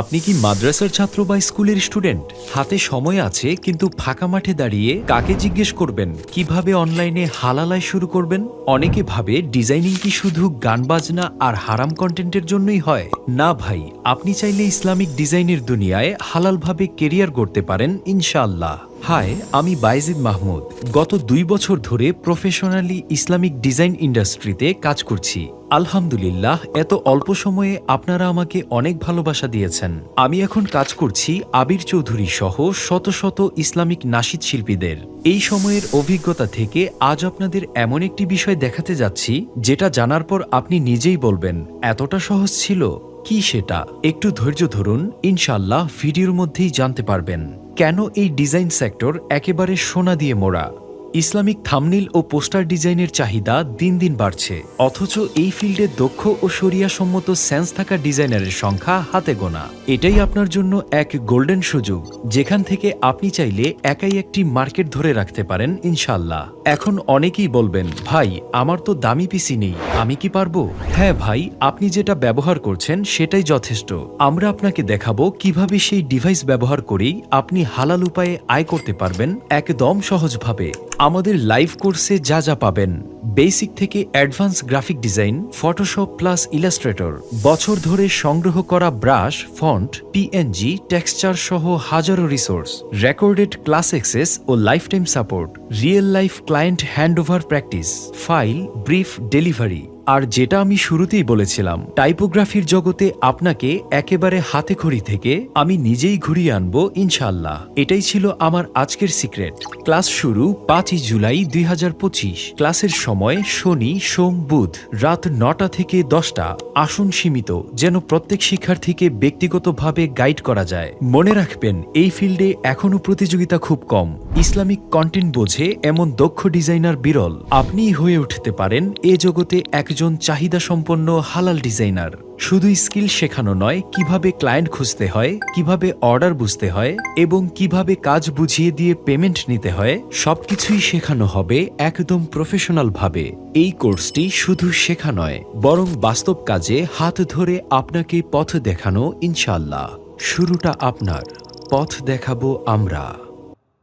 আপনি কি মাদ্রাসার ছাত্র বা স্কুলের স্টুডেন্ট? হাতে সময় আছে, কিন্তু ফাঁকা মাঠে দাঁড়িয়ে কাকে জিজ্ঞেস করবেন? কীভাবে অনলাইনে হালালায় শুরু করবেন? অনেকে ভাবে ডিজাইনিং কি শুধু গান বাজনা আর হারাম কন্টেন্টের জন্যই হয়। না ভাই, আপনি চাইলে ইসলামিক ডিজাইনের দুনিয়ায় হালালভাবে কেরিয়ার গড়তে পারেন, ইনশাআল্লাহ। হাই, আমি বাইজিদ মাহমুদ। গত দুই বছর ধরে প্রফেশনালি ইসলামিক ডিজাইন ইন্ডাস্ট্রিতে কাজ করছি। আলহামদুলিল্লাহ, এত অল্প সময়ে আপনারা আমাকে অনেক ভালোবাসা দিয়েছেন। আমি এখন কাজ করছি আবির চৌধুরী সহ শত শত ইসলামিক নাসিদ শিল্পীদের। এই সময়ের অভিজ্ঞতা থেকে আজ আপনাদের এমন একটি বিষয় দেখাতে যাচ্ছি, যেটা জানার পর আপনি নিজেই বলবেন, এতটা সহজ ছিল? কি সেটা? একটু ধৈর্য ধরুন ইনশাল্লাহ ভিডিওর মধ্যেই জানতে পারবেন। কেন এই ডিজাইন সেক্টর একেবারে সোনা দিয়ে মোড়া? ইসলামিক থামনিল ও পোস্টার ডিজাইনের চাহিদা দিন দিন বাড়ছে। অথচ এই ফিল্ডে দক্ষ ও সম্মত সেন্স থাকা ডিজাইনারের সংখ্যা হাতে গোনা। এটাই আপনার জন্য এক গোল্ডেন সুযোগ, যেখান থেকে আপনি চাইলে একাই একটি মার্কেট ধরে রাখতে পারেন ইনশাল্লাহ এখন অনেকেই বলবেন, ভাই, আমার তো দামি পিসি নেই। আমি কি পারব? হ্যাঁ ভাই, আপনি যেটা ব্যবহার করছেন সেটাই যথেষ্ট। আমরা আপনাকে দেখাবো কীভাবে সেই ডিভাইস ব্যবহার করেই আপনি হালাল উপায়ে আয় করতে পারবেন একদম সহজভাবে। আমাদের লাইভ কোর্সে যা যা পাবেন। বেসিক থেকে advance graphic design Photoshop plus Illustrator বছর ধরে সংগ্রহ করা ব্রাশ, ফন্ট পিএনজি টেক্সচার সহ হাজারো রিসোর্স রেকর্ডেড ক্লাস এক্সেস ও life time support real life client handover practice file brief delivery আর যেটা আমি শুরুতেই বলেছিলাম, টাইপোগ্রাফির জগতে আপনাকে একেবারে হাতে খড়ি থেকে আমি নিজেই ঘুরিয়ে আনব ইনশাল্লাহ এটাই ছিল আমার আজকের সিক্রেট। ক্লাস শুরু পাঁচই জুলাই দুই হাজার পঁচিশ। ক্লাসের সময় শনি, সোম, বুধ রাত নটা থেকে দশটা। আসন সীমিত, যেন প্রত্যেক শিক্ষার্থীকে ব্যক্তিগতভাবে গাইড করা যায়। মনে রাখবেন, এই ফিল্ডে এখনও প্রতিযোগিতা খুব কম। ইসলামিক কন্টেন্ট বোঝে এমন দক্ষ ডিজাইনার বিরল। আপনিই হয়ে উঠতে পারেন এ জগতে একজন চাহিদা সম্পন্ন হালাল ডিজাইনার। শুধু স্কিল শেখানো নয়, কীভাবে ক্লায়েন্ট খুঁজতে হয়, কীভাবে অর্ডার বুঝতে হয় এবং কীভাবে কাজ বুঝিয়ে দিয়ে পেমেন্ট নিতে হয়, সবকিছুই শেখানো হবে একদম প্রফেশনাল ভাবে এই কোর্সটি শুধু শেখা নয়, বরং বাস্তব কাজে হাত ধরে আপনাকে পথ দেখানো ইনশাল্লাহ শুরুটা আপনার, পথ দেখাবো আমরা।